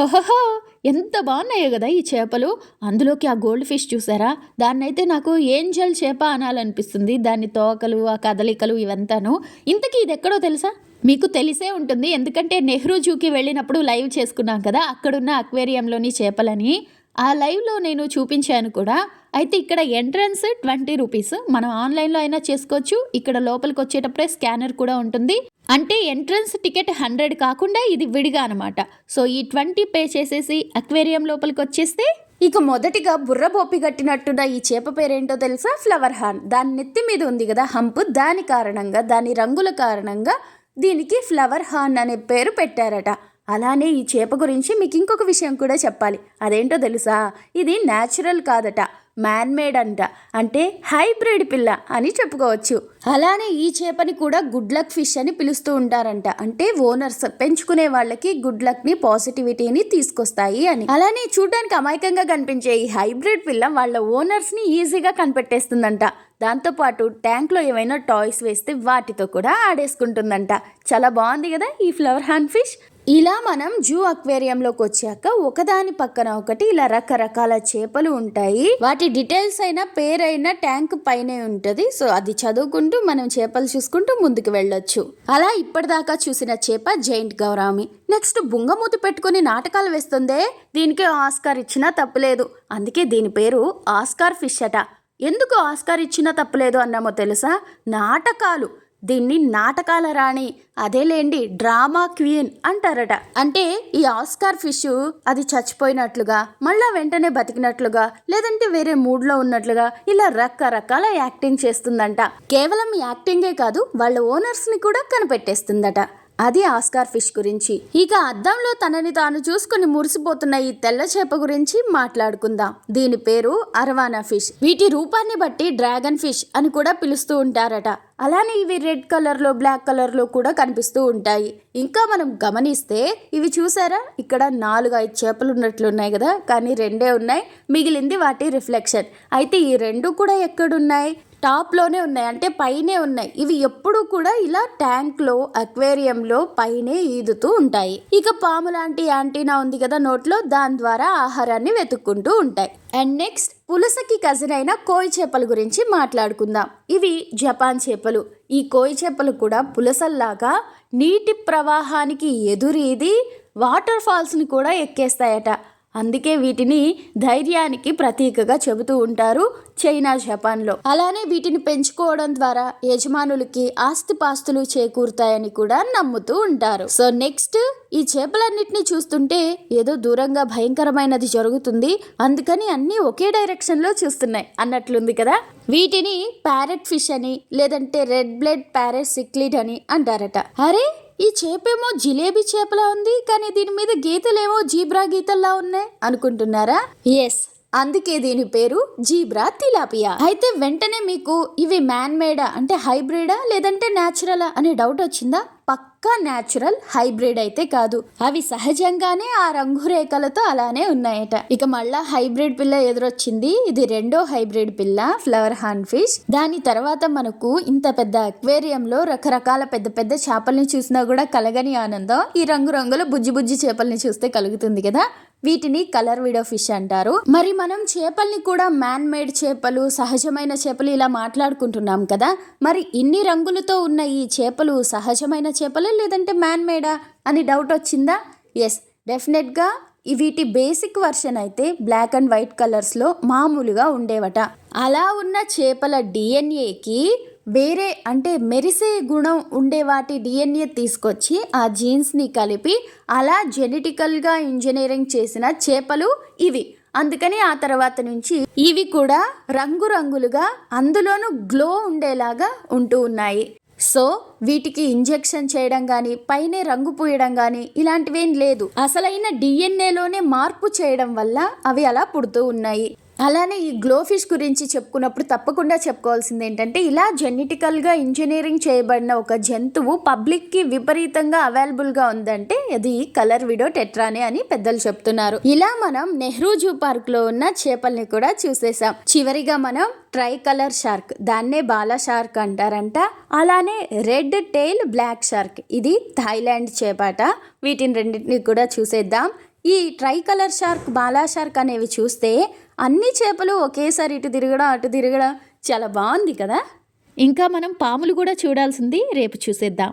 హహహా ఎంత బాగున్నాయో కదా ఈ చేపలు. అందులోకి ఆ గోల్డ్ ఫిష్ చూసారా? దాన్నైతే నాకు ఏంజల్ చేప అనాలనిపిస్తుంది. దాని తోకలు ఆ కదలికలు ఇవంతాను. ఇంతకీ ఇది ఎక్కడో తెలుసా? మీకు తెలిసే ఉంటుంది. ఎందుకంటే నెహ్రూ జూకి వెళ్ళినప్పుడు లైవ్ చేసుకున్నాం కదా అక్కడున్న అక్వేరియంలోని చేపలని. ఆ లైవ్లో నేను చూపించాను కూడా. అయితే ఇక్కడ ఎంట్రన్స్ ట్వంటీ రూపీస్. మనం ఆన్లైన్లో అయినా చేసుకోవచ్చు. ఇక్కడ లోపలికి వచ్చేటప్పుడే స్కానర్ కూడా ఉంటుంది. అంటే ఎంట్రన్స్ టికెట్ హండ్రెడ్ కాకుండా ఇది విడిగా అనమాట సో ఈ ట్వంటీ పే చేసేసి అక్వేరియం లోపలికి వచ్చేస్తే ఇక మొదటిగా బుర్ర బొప్పి కట్టినట్టున్న ఈ చేప పేరేంటో తెలుసా? ఫ్లవర్ హార్న్ దాని నెత్తి మీద ఉంది కదా హంప్. దాని కారణంగా దాని రంగుల కారణంగా దీనికి ఫ్లవర్ హార్న్ అనే పేరు పెట్టారట. అలానే ఈ చేప గురించి మీకు ఇంకొక విషయం కూడా చెప్పాలి. అదేంటో తెలుసా? ఇది న్యాచురల్ కాదట. మ్యాన్ మేడ్ అంట. అంటే హైబ్రిడ్ పిల్ల అని చెప్పుకోవచ్చు. అలానే ఈ చేపని కూడా గుడ్ లక్ ఫిష్ అని పిలుస్తూ ఉంటారంట. అంటే ఓనర్స్ పెంచుకునే వాళ్ళకి గుడ్ లక్ని పాజిటివిటీని తీసుకొస్తాయి అని. అలానే చూడడానికి అమాయకంగా కనిపించే ఈ హైబ్రిడ్ పిల్ల వాళ్ళ ఓనర్స్ని ఈజీగా కనిపెట్టేస్తుందంట. దాంతోపాటు ట్యాంక్లో ఏమైనా టాయ్స్ వేస్తే వాటితో కూడా ఆడేసుకుంటుందంట. చాలా బాగుంది కదా ఈ ఫ్లవర్ హ్యాండ్ ఫిష్? ఇలా మనం జూ అక్వేరియంలోకి వచ్చాక ఒకదాని పక్కన ఒకటి ఇలా రకరకాల చేపలు ఉంటాయి. వాటి డీటెయిల్స్ అయినా పేరైనా ట్యాంక్ పైనే ఉంటది. సో అది చదువుకుంటూ మనం చేపలు చూసుకుంటూ ముందుకు వెళ్ళొచ్చు. అలా ఇప్పటిదాకా చూసిన చేప జైంట్ గౌరామి. నెక్స్ట్ బుంగమూతి పెట్టుకుని నాటకాలు వేస్తుందే? దీనికి ఆస్కార్ ఇచ్చినా తప్పులేదు. అందుకే దీని పేరు ఆస్కార్ ఫిష్ అట. ఎందుకు ఆస్కార్ ఇచ్చినా తప్పులేదు అన్నామో తెలుసా? నాటకాలు. దీన్ని నాటకాల రాణి అదేలేండి డ్రామా క్వీన్ అంటారట. అంటే ఈ ఆస్కార్ ఫిష్ అది చచ్చిపోయినట్లుగా మళ్ళా వెంటనే బతికినట్లుగా లేదంటే వేరే మూడ్లో ఉన్నట్లుగా ఇలా రకరకాల యాక్టింగ్ చేస్తుందంట. కేవలం యాక్టింగే కాదు వాళ్ళ ఓనర్స్ని కూడా కనిపెట్టేస్తుందట. అది ఆస్కార్ ఫిష్ గురించి. ఇక అద్దంలో తనని తాను చూసుకుని మురిసిపోతున్న ఈ తెల్ల చేప గురించి మాట్లాడుకుందాం. దీని పేరు అరవానా ఫిష్. వీటి రూపాన్ని బట్టి డ్రాగన్ ఫిష్ అని కూడా పిలుస్తూ ఉంటారట. అలానే ఇవి రెడ్ కలర్లో బ్లాక్ కలర్లో కూడా కనిపిస్తూ ఉంటాయి. ఇంకా మనం గమనిస్తే ఇవి చూసారా? ఇక్కడ నాలుగు ఐదు చేపలు ఉన్నట్లున్నాయి కదా? కానీ రెండే ఉన్నాయి. మిగిలింది వాటి రిఫ్లెక్షన్. అయితే ఈ రెండు కూడా ఎక్కడున్నాయి? టాప్లోనే ఉన్నాయి. అంటే పైనే ఉన్నాయి. ఇవి ఎప్పుడు కూడా ఇలా ట్యాంక్లో అక్వేరియంలో పైనే ఈదుతూ ఉంటాయి. ఇక పాము లాంటి యాంటీనా ఉంది కదా నోట్లో దాని ద్వారా ఆహారాన్ని వెతుక్కుంటూ ఉంటాయి. అండ్ నెక్స్ట్ పులసకి కజిన్ అయిన కోయి చేపల గురించి మాట్లాడుకుందాం. ఇవి జపాన్ చేపలు. ఈ కోయి చేపలు కూడా పులసల్లాగా నీటి ప్రవాహానికి ఎదురీది వాటర్ ఫాల్స్ని కూడా ఎక్కేస్తాయట. అందుకే వీటిని ధైర్యానికి ప్రతీకగా చెబుతూ ఉంటారు చైనా జపాన్లో. అలానే వీటిని పెంచుకోవడం ద్వారా యజమానులకి ఆస్తిపాస్తులు చేకూరుతాయని కూడా నమ్ముతూ ఉంటారు. సో నెక్స్ట్ ఈ చేపలన్నిటిని చూస్తుంటే ఏదో దూరంగా భయంకరమైనది జరుగుతుంది. అందుకని అన్నీ ఒకే డైరెక్షన్లో చూస్తున్నాయి అన్నట్లుంది కదా? వీటిని ప్యారెట్ ఫిష్ అని లేదంటే రెడ్ బ్లడ్ ప్యారెట్ సిక్లిడ్ అని అంటారట. అరే ఈ చేపేమో జిలేబీ చేపలా ఉంది కానీ దీని మీద గీతలేమో జీబ్రా గీతల్లా ఉన్నాయి అనుకుంటున్నారా? ఎస్ అందుకే దీని పేరు జీబ్రా తిలాపియా. అయితే వెంటనే మీకు ఇవి మ్యాన్ మేడా అంటే హైబ్రిడా లేదంటే న్యాచురలా అనే డౌట్ వచ్చిందా? పక్కా న్యాచురల్ హైబ్రిడ్ అయితే కాదు. అవి సహజంగానే ఆ రంగురేఖలతో అలానే ఉన్నాయట. ఇక మళ్ళా హైబ్రిడ్ పిల్ల ఎదురొచ్చింది. ఇది రెండో హైబ్రిడ్ పిల్ల ఫ్లవర్ హాన్ ఫిష్ దాని తర్వాత మనకు ఇంత పెద్ద అక్వేరియంలో రకరకాల పెద్ద పెద్ద చేపల్ని చూసినా కూడా కలగని ఆనందం. ఈ రంగురంగుల బుజ్జి బుజ్జి చేపల్ని చూస్తే కలుగుతుంది కదా? వీటిని కలర్ విడో ఫిష్ అంటారు. మరి మనం చేపల్ని కూడా మ్యాన్ మేడ్ చేపలు సహజమైన చేపలు ఇలా మాట్లాడుకుంటున్నాం కదా. మరి ఇన్ని రంగులతో ఉన్న ఈ చేపలు సహజమైన చేపలు లేదంటే మ్యాన్ మేడా అని డౌట్ వచ్చిందా? ఎస్ డెఫినెట్గా వీటి బేసిక్ వర్షన్ అయితే బ్లాక్ అండ్ వైట్ కలర్స్లో మామూలుగా ఉండేవట. అలా ఉన్న చేపల డిఎన్ఏకి వేరే అంటే మెరిసే గుణం ఉండే వాటి డిఎన్ఏ తీసుకొచ్చి ఆ జీన్స్ని కలిపి అలా జెనెటికల్గా ఇంజనీరింగ్ చేసిన చేపలు ఇవి. అందుకని ఆ తర్వాత నుంచి ఇవి కూడా రంగురంగులుగా అందులోనూ గ్లో ఉండేలాగా ఉంటూ ఉన్నాయి. సో వీటికి ఇంజెక్షన్ చేయడం కానీ పైనే రంగు పూయడం కానీ ఇలాంటివేం లేదు. అసలైన డిఎన్ఏలోనే మార్పు చేయడం వల్ల అవి అలా పుడుతూ ఉన్నాయి. అలానే ఈ గ్లోఫిష్ గురించి చెప్పుకున్నప్పుడు తప్పకుండా చెప్పుకోవాల్సింది ఏంటంటే ఇలా జెనెటికల్గా ఇంజనీరింగ్ చేయబడిన ఒక జంతువు పబ్లిక్కి విపరీతంగా అవైలబుల్గా ఉందంటే అది కలర్ విడో టెట్రానే అని పెద్దలు చెప్తున్నారు. ఇలా మనం నెహ్రూ జూ పార్క్లో ఉన్న చేపల్ని కూడా చూసేసాం చివరిగా మనం ట్రై కలర్ షార్క్ దాన్నే బాలా షార్క్ అంటారంట. అలానే రెడ్ టెయిల్ బ్లాక్ షార్క్ ఇది థాయిలాండ్ చేపట. వీటిని రెండింటిని కూడా చూసేద్దాం. ఈ tri colour shark bala shark అనేవి చూస్తే అన్ని చేపలు ఒకేసారి ఇటు తిరగడం అటు తిరగడం. చాలా బాగుంది కదా? ఇంకా మనం పాములు కూడా చూడాల్సింది రేపు చూసేద్దాం.